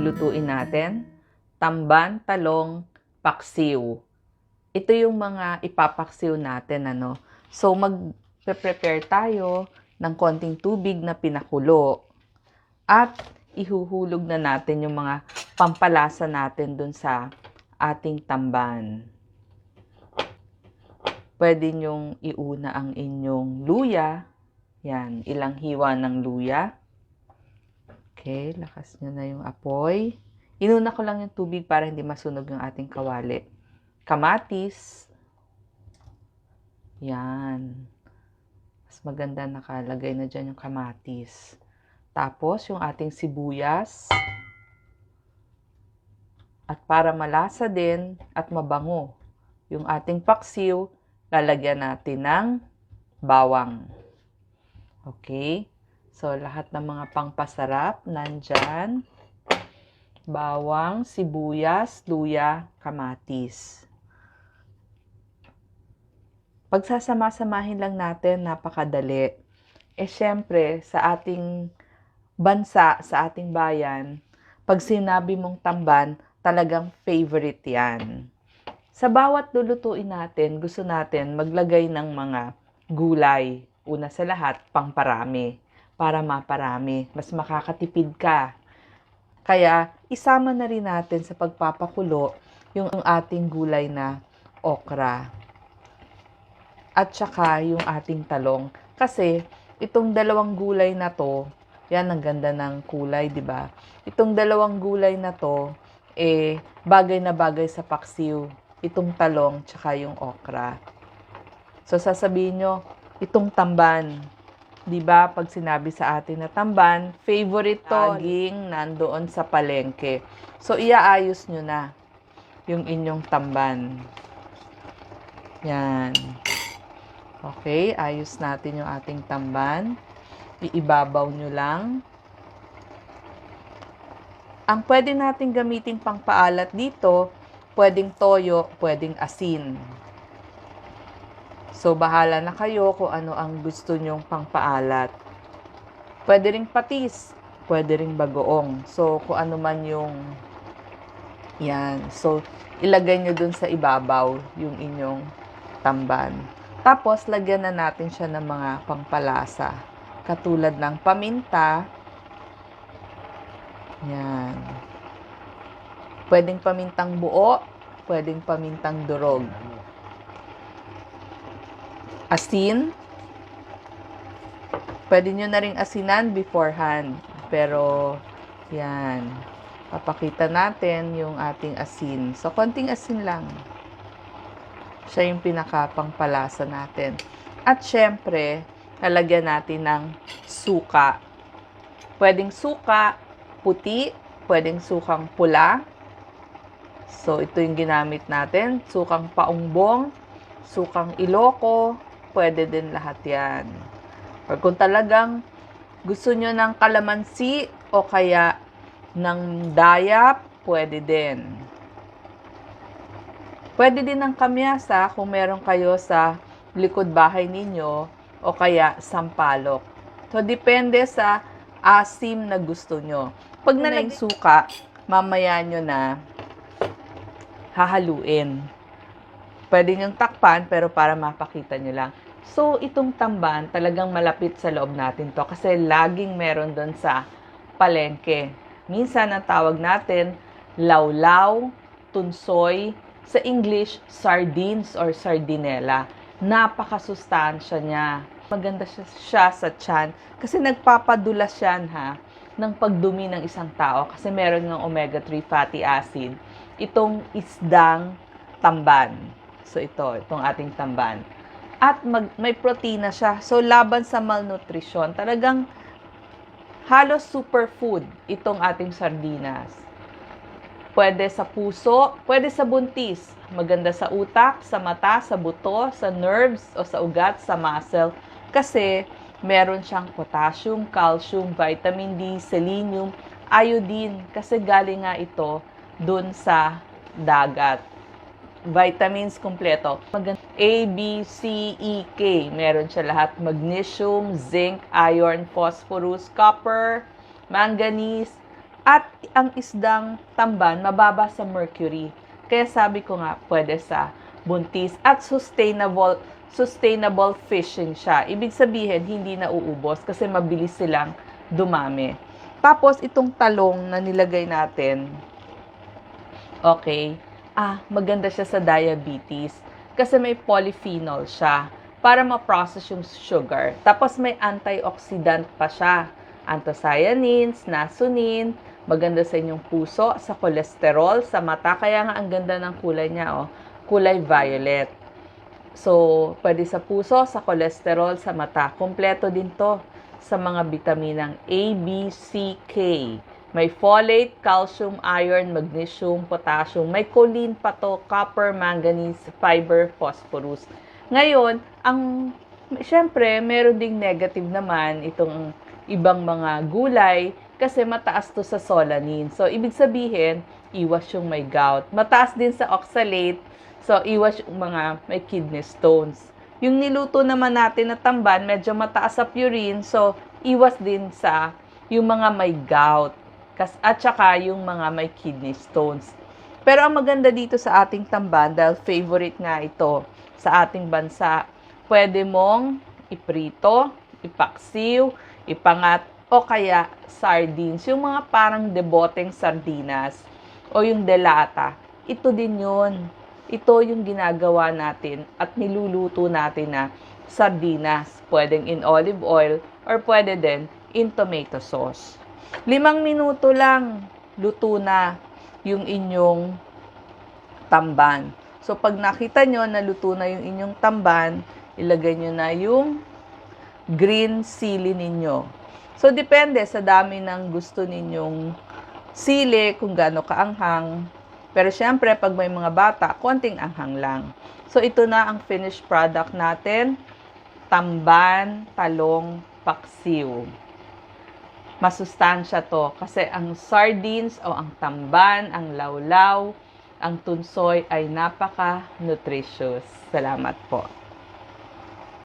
lulutuin natin? Tamban, talong, paksiw. Ito yung mga ipapaksiw natin, ano. So, mag-prepare tayo ng konting tubig na pinakulo. At ihuhulog na natin yung mga pampalasa natin dun sa ating tamban. Pwede nyong iuna ang inyong luya. Yan, ilang hiwa ng luya. Okay, lakas nyo na yung apoy. Inuna ko lang yung tubig para hindi masunog yung ating kawali. Kamatis. Yan. Mas maganda nakalagay na dyan yung kamatis. Tapos, yung ating sibuyas. At para malasa din at mabango, yung ating paksiw, lalagyan natin ng bawang. Okay? So, lahat ng mga pangpasarap nandyan. Bawang, sibuyas, luya, kamatis. Pagsasama-samahin lang natin, napakadali. Eh, syempre, sa ating bansa, sa ating bayan, pag sinabi mong tamban, talagang favorite yan. Sa bawat lulutuin natin, gusto natin maglagay ng mga gulay. Una sa lahat, pangparami. Para maparami. Mas makakatipid ka. Kaya, isama na rin natin sa pagpapakulo yung ating gulay na okra. At saka yung ating talong. Kasi, itong dalawang gulay na to, yan, ang ganda ng kulay, di ba? Itong dalawang gulay na to, eh, bagay na bagay sa paksiw. Itong talong, tsaka yung okra. So, sasabihin nyo, itong tamban. Di ba pag sinabi sa atin na tamban, favorite to, laging nandoon sa palengke. So, iaayos nyo na yung inyong tamban. Yan. Okay, ayos natin yung ating tamban. Iibabaw nyo lang. Ang pwede natin gamitin pang paalat dito, pwedeng toyo, pwedeng asin. So, bahala na kayo kung ano ang gusto nyong pangpaalat. Pwede ring patis, pwede ring bagoong. So, kung ano man yung yan. So, ilagay nyo dun sa ibabaw yung inyong tamban. Tapos, lagyan na natin siya ng mga pangpalasa. Katulad ng paminta. Yan. Pwedeng pamintang buo, pwedeng pamintang durog. Asin. Pwede nyo na rin asinan beforehand. Pero, yan. Papakita natin yung ating asin. So, konting asin lang. Siya yung pinakapangpalasa natin. At syempre, lalagyan natin ng suka. Pwedeng suka, puti, pwedeng sukang pula. So, ito yung ginamit natin. Sukang paungbong, sukang iloko, pwede din lahat yan. Or kung talagang gusto nyo ng kalamansi o kaya ng dayap, pwede din. Pwede din ng kamyasa kung meron kayo sa likod bahay ninyo o kaya sampalok. So, depende sa asim na gusto nyo. Pag nalag suka, mamaya nyo na hahaluin. Pwede nyo takpan, pero para mapakita nyo lang. So, itong tamban, talagang malapit sa loob natin to kasi laging meron doon sa palengke. Minsan, ang tawag natin, lawlaw, tunsoy, sa English, sardines or sardinella. Napakasustansya niya. Maganda siya, siya sa tiyan kasi nagpapadulas yan ha ng pagdumi ng isang tao kasi meron ng omega-3 fatty acid. Itong isdang tamban. So ito, itong ating tamban. At mag, may protina siya. So laban sa malnutrition, talagang halos superfood itong ating sardinas. Pwede sa puso, pwede sa buntis. Maganda sa utak, sa mata, sa buto, sa nerves o sa ugat, sa muscle. Kasi meron siyang potassium, calcium, vitamin D, selenium, iodine. Kasi galing nga ito dun sa dagat. Vitamins. Maganda. A, B, C, E, K. Meron siya lahat. Magnesium, zinc, iron, phosphorus, copper, manganese, At ang isdang tamban, mababa sa mercury. Kaya sabi ko nga, pwede sa buntis at sustainable sustainable fishing siya. Ibig sabihin, hindi na uubos kasi mabilis silang dumami. Tapos, itong talong na nilagay natin, okay, ah, maganda siya sa diabetes kasi may polyphenol siya para ma-process yung sugar. Tapos, may antioxidant pa siya. Anthocyanins, nasunin, maganda sa inyong puso, sa kolesterol, sa mata. Kaya nga ang ganda ng kulay niya, oh, kulay violet. So, pwede sa puso, sa kolesterol, sa mata. Kompleto din to sa mga bitaminang A, B, C, K. May folate, calcium, iron, magnesium, potassium. May choline pa to, copper, manganese, fiber, phosphorus. Ngayon, ang syempre, meron ding negative naman itong ibang mga gulay kasi mataas to sa solanine. So, ibig sabihin, iwas yung may gout. Mataas din sa oxalate, So, iwas yung mga may kidney stones. Yung niluto naman natin na tamban, medyo mataas sa purine. So, iwas din sa yung mga may gout. Kas, at saka yung mga may kidney stones. Pero ang maganda dito sa ating tamban, dahil favorite nga ito sa ating bansa, pwede mong iprito, ipaksiw, ipangat, o kaya sardines. Yung mga parang deboteng sardinas o yung delata, ito din yun ito yung ginagawa natin at niluluto natin na sardinas. Pwedeng in olive oil or pwede din in tomato sauce. Limang minuto lang, luto na yung inyong tamban. So, pag nakita nyo na luto na yung inyong tamban, ilagay nyo na yung green sili ninyo. So, depende sa dami ng gusto ninyong sili, kung gaano kaanghang, pero syempre, pag may mga bata, konting anghang lang. So, ito na ang finished product natin. Tamban, talong, paksiw. Masustansya to kasi ang sardines o ang tamban, ang lawlaw, ang tunsoy ay napaka-nutritious. Salamat po.